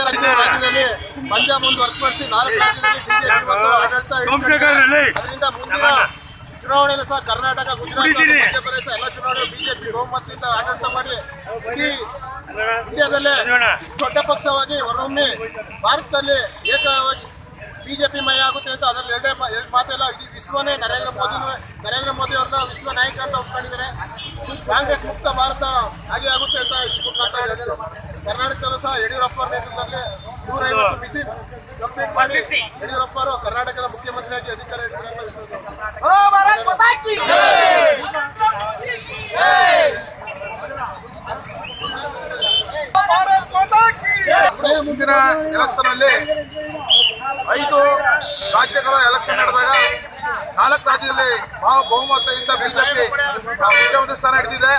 ಪಂಚರಾಜ್ಯ ರಾಜ್ಯದಲ್ಲಿ ಪಂಜಾಬ್ ಒಂದು ಹೊರತುಪಡಿಸಿ ನಾಲ್ಕು ರಾಜ್ಯದಲ್ಲಿ ಬಿಜೆಪಿ ಮತ್ತು ಆಡಳಿತ ಅದರಿಂದ ಮುಂದಿನ ಚುನಾವಣೆಯಲ್ಲಿ ಸಹ ಕರ್ನಾಟಕ ಗುಜರಾತ್ ಮಧ್ಯಪ್ರದೇಶ ಎಲ್ಲ ಚುನಾವಣೆ ಬಿಜೆಪಿ ಬಹುಮತದಿಂದ ಆಡಳಿತ ಮಾಡಿ ಇಡೀ ಇಂಡಿಯಾದಲ್ಲೇ ದೊಡ್ಡ ಪಕ್ಷವಾಗಿ ಹೊರಹೊಮ್ಮಿ ಭಾರತದಲ್ಲಿ ಏಕವಾಗಿ ಬಿಜೆಪಿ ಮಯ ಆಗುತ್ತೆ ಅಂತ ಅದರಲ್ಲಿ ಎರಡೇ ಎರಡು ಮಾತೆಲ್ಲ ಇಡೀ ವಿಶ್ವನೇ ನರೇಂದ್ರ ಮೋದಿ ನರೇಂದ್ರ ಮೋದಿ ಅವ್ರನ್ನ ವಿಶ್ವ ನಾಯಕ ಅಂತ ಒಪ್ಕೊಂಡಿದ್ದಾರೆ. ಕಾಂಗ್ರೆಸ್ ಮುಕ್ತ ಭಾರತ ಹಾಗೆ ಆಗುತ್ತೆ ಅಂತ. ಕರ್ನಾಟಕದಲ್ಲೂ ಸಹ ಯಡಿಯೂರಪ್ಪ ಅವರ ನೇತೃತ್ವದಲ್ಲಿ ನೂರೈವತ್ತು ಮಿಷಿನ್ ಕಂಪ್ಲೀಟ್ ಮಾಡಿ ಯಡಿಯೂರಪ್ಪ ಅವರು ಕರ್ನಾಟಕದ ಮುಖ್ಯಮಂತ್ರಿಯಾಗಿ ಅಧಿಕಾರ ಮುಂದಿನ ಎಲೆಕ್ಷನ್ ಅಲ್ಲಿ ಐದು ರಾಜ್ಯಗಳ ಎಲೆಕ್ಷನ್ ನಡೆದಾಗ ನಾಲ್ಕು ರಾಜ್ಯದಲ್ಲಿ ಬಹು- ಬಹುಮತದಿಂದ ಬಿಜೆಪಿ ಮುಖ್ಯಮಂತ್ರಿ ಸ್ಥಾನ ಹಿಡಿದಿದೆ.